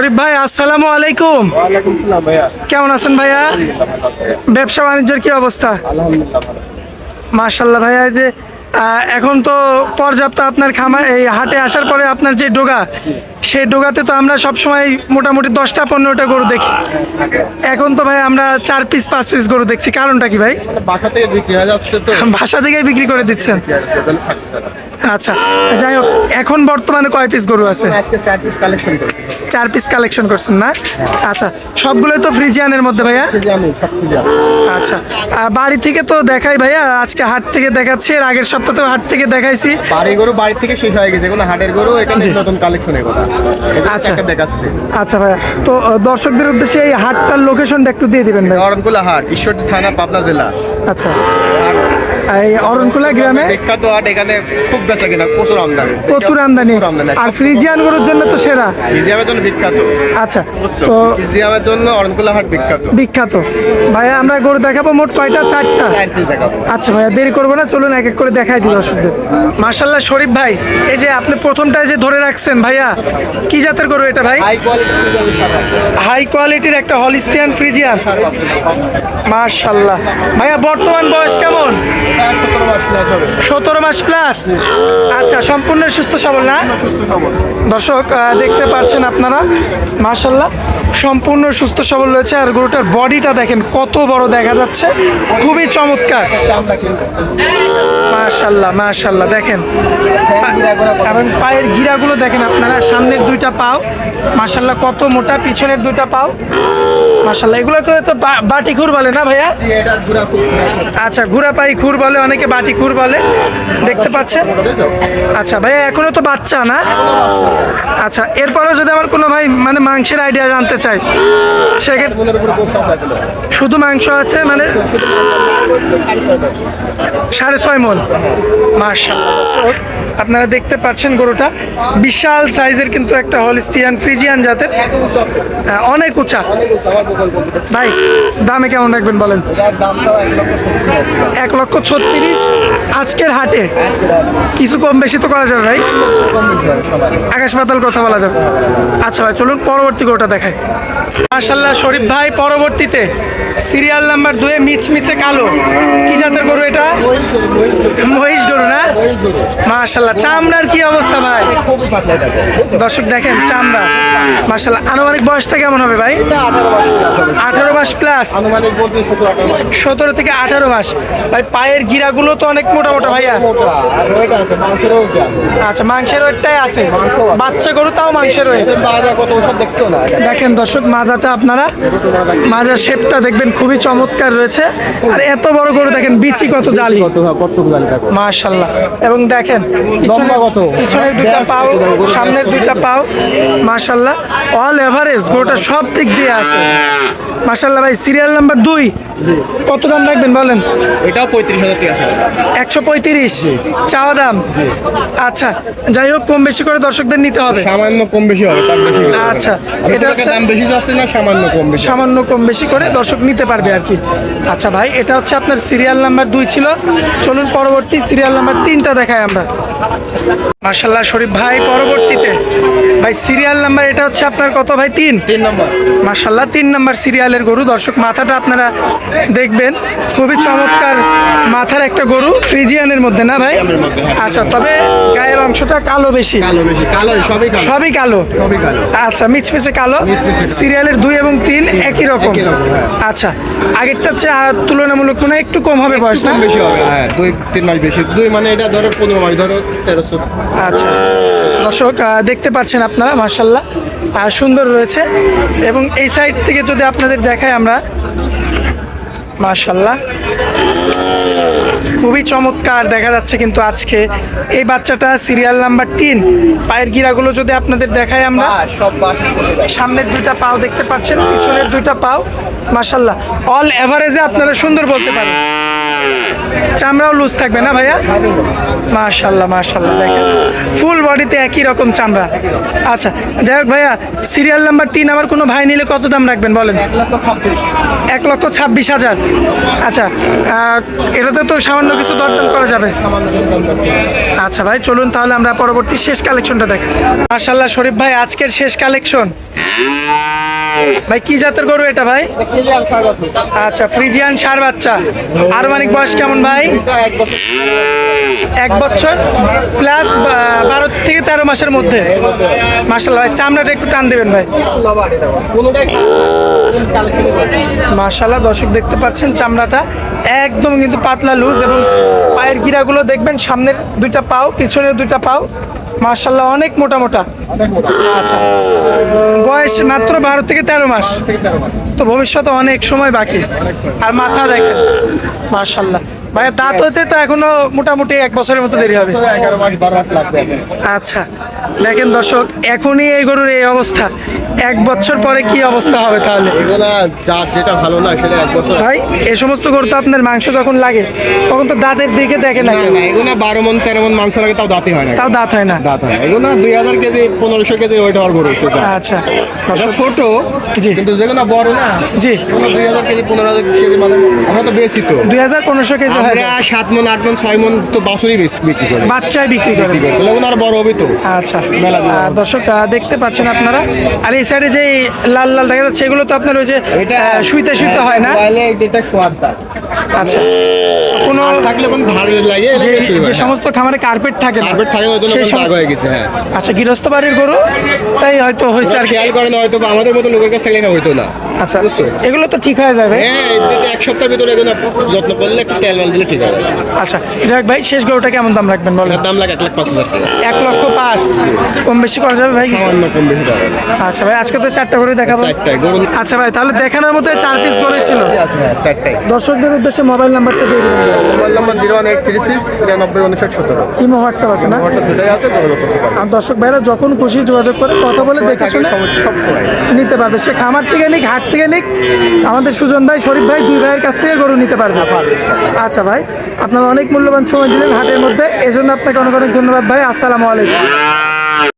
শরীফ ভাই আসসালামু আলাইকুম। কেমন আছেন ভাইয়া? ব্যবসা বাণিজ্যের কি অবস্থা? মার্শাল্লাহ ভাইয়া যে এখন তো পর্যাপ্ত আপনার খামার এই হাটে আসার পরে আপনার যে ডোগা সেই ডোগাতে তো আমরা সবসময় মোটামুটি দশটা পনেরোটা গরু দেখি। এখন তো ভাই আমরা চার পিস পাঁচ পিস গরু দেখছি। কারণটা কি ভাই? মানে বাসা থেকে বিক্রি ভাষা করে দিচ্ছেন। আচ্ছা যাই হোক এখন বর্তমানে কয় পিস গরু আছে? আজকে চার পিস কালেকশন করেছি। চার পিস কালেকশন করছেন না? আচ্ছা সবগুলোই তো ফ্রিজিয়ানের মধ্যে ভাইয়া? আচ্ছা বাড়ি থেকে তো দেখাই ভাইয়া আজকে হাট থেকে দেখাচ্ছি এর আগের সপ্তাহে হাট থেকে দেখাইছি। বাড়ি গরু বাড়ি থেকে শেষ হয়ে গেছে কোনো হাটের গরু এখানে নতুন কালেকশন এগুলো আচ্ছা। আচ্ছা দেখাচ্ছি। আচ্ছা ভাইয়া তো দর্শকদের উদ্দেশ্যে এই হাটটার লোকেশনটা একটু দিয়ে দিবেন ভাই অরণকুলা হাট ঈশ্বরদী থানা পাবনা জেলা। আচ্ছা। এই অরণকুলা গ্রামে বিখ্যাত হাট এখানে খুব বেচা কিনা প্রচুর আমদানি। প্রচুর আমদানি। আর ফ্রিজিয়ান গরুর জন্য তো সেরা। মিউজিয়ামের জন্য বিখ্যাত। আচ্ছা তো মিউজিয়ামের জন্য অরণকুলা হাট বিখ্যাত। বিখ্যাত। ভাইয়া আমরা গরু দেখাবো মোট কয়টা? চারটা? আচ্ছা ভাইয়া দেরি করব না চলুন এক এক করে দেখাই দিই দর্শকদের। মার্শাল্লাহ শরীফ ভাই এই যে আপনি প্রথমটায় যে ধরে রাখছেন ভাইয়া কি জাতের গরু এটা ভাই? হাই হাই কোয়ালিটির একটা হলিস্টিয়ান ফ্রিজিয়ান। মার্শাল্লাহ ভাইয়া বর্তমান বয়স কেমন? সতেরো মাস প্লাস আচ্ছা সম্পূর্ণ সুস্থ সবল না? দর্শক দেখতে পাচ্ছেন আপনারা মার্শাল্লাহ সম্পূর্ণ সুস্থ সবল রয়েছে আর গরুটার বডিটা দেখেন কত বড় দেখা যাচ্ছে খুবই চমৎকার। মার্শাল্লাহ মার্শাল্লাহ দেখেন। এবং পায়ের গিরাগুলো দেখেন আপনারা সামনের দুইটা পাও মার্শাল্লাহ কত মোটা পিছনের দুইটা পাও। মার্শাল্লাহ এগুলোকে তো বাটি খুর বলে না ভাইয়া? আচ্ছা ঘুরা পাই খুর বলে। অনেকে বাটি খুর বলে দেখতে পাচ্ছেন? আচ্ছা ভাইয়া এখনও তো বাচ্চা না? আচ্ছা এরপরেও যদি আমার কোনো ভাই মানে মাংসের আইডিয়া জানতে চাই সেক্ষেত্রে শুধু মাংস আছে মানে সাড়ে ছয় মন। মার্শাল্লাহ আপনারা দেখতে পাচ্ছেন গরুটা। বিশাল সাইজের কিন্তু একটা হলিস্টিয়ান ফ্রিজিয়ান জাতের অনেক উঁচা। ভাই, দামে কেমন রাখবেন বলেন? এক লক্ষ ছত্রিশ। আজকের হাটে। কিছু কম বেশি তো করা যাবে, ভাই। আকাশ পাতাল কথা বলা যাবে। আচ্ছা ভাই, চলুন পরবর্তী গরুটা দেখাই। মাশাল্লাহ শরীফ ভাই পরবর্তীতে সিরিয়াল নাম্বার দুয়ে মিচমিচে কালো। কি জাতের গরু এটা? মহিষ গরু না? মাশাল্লাহ চামড়ার কি অবস্থা ভাই? দর্শক দেখেন চামড়া। মাশাল্লাহ আনুমানিক বয়সটা কেমন হবে ভাই? আঠারো মাস প্লাস। সতেরো থেকে আঠারো মাস। ভাই পায়ের গিরাগুলো তো অনেক মোটা মোটা ভাইয়া। আচ্ছা মাংসের ওয়েটটাই আছে। বাচ্চা গরু তাও মাংসের ওয়েট। দেখেন দর্শক মাজাটা আপনারা মাজার শেপটা দেখবেন খুবই চমৎকার রয়েছে। আর এত বড় করে দেখেন বিচি কত জালি। থাকো মাশাল্লাহ। এবং দেখেন পিছনের দুইটা পাও সামনের দুইটা পাও মাশাল্লাহ। অল এভারেজ গোটা সব দিক দিয়ে আছে। মাশাল্লাহ ভাই সিরিয়াল নাম্বার দুই। কত দাম রাখবেন বলেন? এটাও পঁয়ত্রিশ হাজার টাকা একশো পঁয়ত্রিশ? চাওয়া দাম? আচ্ছা যাই হোক কম বেশি করে দর্শকদের নিতে হবে। সামান্য কম বেশি হবে তার বেশি। আচ্ছা, এটা হচ্ছে- দাম বেশি চাচ্ছি না সামান্য কম বেশি। সামান্য কম বেশি করে দর্শক নিতে পারবে আর কি। আচ্ছা ভাই এটা হচ্ছে আপনার সিরিয়াল নাম্বার দুই ছিল। চলুন পরবর্তী সিরিয়াল নাম্বার তিনটা দেখায় আমরা। মার্শাল্লাহ শরীফ ভাই পরবর্তীতে। ভাই সিরিয়াল নাম্বার এটা হচ্ছে আপনার কত ভাই? তিন? তিন নম্বর। মার্শাল্লাহ তিন নাম্বার সিরিয়ালের গরু। দর্শক মাথাটা আপনারা দেখবেন। খুবই চমৎকার মাথার একটা গরু ফ্রিজিয়ানের মধ্যে না ভাই? হ্যাঁ। আচ্ছা তবে গায়ের অংশটা কালো বেশি। কালো বেশি কালো সবই কালো। সবই কালো? আচ্ছা মিচমিচে কালো। কালো। সিরিয়ালের দুই এবং তিন একই রকম। হ্যাঁ। আচ্ছা আগেরটা চেয়ে আর তুলনামূলক মনে একটু কম হবে বয়স না? বেশি হবে হ্যাঁ দুই তিন মাস বেশি। দুই মানে এটা ধরো পনেরো মাস ধরো তেরোশো আচ্ছা। দর্শক দেখতে পাচ্ছেন আপনারা মার্শাল্লাহ আর সুন্দর রয়েছে। এবং এই সাইড থেকে যদি আপনাদের দেখাই আমরা মার্শাল্লাহ খুবই চমৎকার দেখা যাচ্ছে কিন্তু আজকে। এই বাচ্চাটা সিরিয়াল নাম্বার তিন। পায়ের গিরাগুলো যদি আপনাদের দেখাই আমরা বাস সামনের দুইটা পাও দেখতে পাচ্ছেন পিছনের দুইটা পাও মাশাল্লাহ অল এভারেজে আপনারা সুন্দর বলতে পারেন। চামড়াও লুজ থাকবে না ভাইয়া? মাশাল্লাহ মাশাল্লাহ ফুল বডিতে একই রকম চামড়া। আচ্ছা যাই হোক ভাইয়া সিরিয়াল নাম্বার তিন আমার কোনো ভাই নিলে কত দাম রাখবেন বলেন? এক লক্ষ ছাব্বিশ হাজার। আচ্ছা এটাতে তো সামান্য কিছু দরদাম করা যাবে। আচ্ছা ভাই, চলুন তাহলে আমরা পরবর্তী শেষ কালেকশনটা দেখি। মার্শাল্লাহ শরীফ ভাই, আজকের শেষ কালেকশন ভাই কি জাতের গরু এটা ভাই? আচ্ছা ফ্রিজিয়ান সার বাচ্চা। আনুমানিক বয়স কেমন ভাই? এক বছর। প্লাস বারো থেকে তেরো মাসের মধ্যে। মাসাল্লাহ ভাই চামড়াটা একটু টান দেবেন ভাই। মাসাল্লাহ দর্শক দেখতে পাচ্ছেন চামড়াটা। একদম কিন্তু পাতলা লুজ এবং পায়ের গিরাগুলো দেখবেন সামনের দুইটা পাও পিছনের দুইটা পাও মার্শাল্লাহ অনেক মোটা মোটা। আচ্ছা। বয়স মাত্র বারো থেকে তেরো মাস। তো ভবিষ্যতে অনেক সময় বাকি। আর মাথা দেখেন। মাশাল্লাহ ভাইয়া দাঁত হতে তো এখনও মোটামুটি এক বছরের মতো দেরি হবে। আচ্ছা দেখেন দর্শক এখনই এই গরুর এই অবস্থা। এক বছর পরে কি অবস্থা হবে তাহলে? যেটা ভালো না সেটা এক বছর। ভাই এই সমস্ত গরু তো আপনার মাংস যখন লাগে তখন তো দাঁতের দিকে দেখে না এগুলো বারো মন তেরো মন মাংস লাগে তাও দাঁতই হয় না। তাও দাঁত হয় না। দাঁত হয় না। এগুলো দুই হাজার কেজি পনেরোশো কেজি ওইটা হওয়ার গরু আচ্ছা। ছোট জি। কিন্তু যেগুলো বড় না জি। দুই হাজার কেজি পনেরো হাজার কেজি মানে আমরা তো বেশি তো। দুই হাজার পনেরোশো কেজি আমরা সাত মন আট মন ছয় মন তো বাছুরই বিক্রি করি। বাচ্চায় বিক্রি করে। তাহলে ওনার বড় হবে তো। আচ্ছা। মেলা দর্শক দেখতে পাচ্ছেন আপনারা। আর এই সাইডে যে লাল লাল দেখা যাচ্ছে এগুলো তো আপনার ওই যে শুইতে শুইতে হয় না? তাহলে এটা সোয়াদ আচ্ছা। কোনো থাকলে কোন ধারে লাগে যে। সমস্ত খামারে কার্পেট থাকে কার্পেট থাকে এখন দাগ হয়ে গেছে হ্যাঁ। আচ্ছা গৃহস্থ বাড়ির গরু তাই হয়তো হয়েছে আর খেয়াল করে না হয়তো আমাদের মতো লোকের কাছে থাকলে হইতো না। আচ্ছা? এগুলো তো ঠিক হয়ে যাবে। হ্যাঁ এক সপ্তাহের ভিতরে এগুলো যত্ন করলে একটু তেল মাল দিলে ঠিক আচ্ছা যাক ভাই শেষ গরুটা কেমন দাম রাখবেন বলেন? দাম লাগে এক লাখ পাঁচ হাজার টাকা। এক লক্ষ পাঁচ। কম বেশি করা যাবে ভাই? সামান্য কম বেশি আচ্ছা ভাই আজকে তো চারটা করে দেখাবো। চারটায় গরু আচ্ছা ভাই তাহলে দেখানোর মতো চার পিস করে ছিল। হ্যাঁ চারটায় দর্শকদের উদ্দেশ্যে মোবাইল নাম্বারটা দিয়ে দিবেন। Mobile number zero one eight three six তিরানব্বই উনষাট সতেরো। ইমো হোয়াটসঅ্যাপ আছে না? দুটাই আছে যোগাযোগ করতে আর দর্শক ভাইরা যখন খুশি যোগাযোগ করে কথা বলে দেখে শুনে নিতে পারবে। সে খামার থেকে নিক হাট থেকে নিক আমাদের সুজন ভাই শরীফ ভাই দুই ভাইয়ের কাছ থেকে গরু নিতে পারবে। আচ্ছা ভাই আপনারা অনেক মূল্যবান সময় দিলেন হাটের মধ্যে এজন্য আপনাকে অনেক অনেক ধন্যবাদ ভাই। আসসালামু আলাইকুম।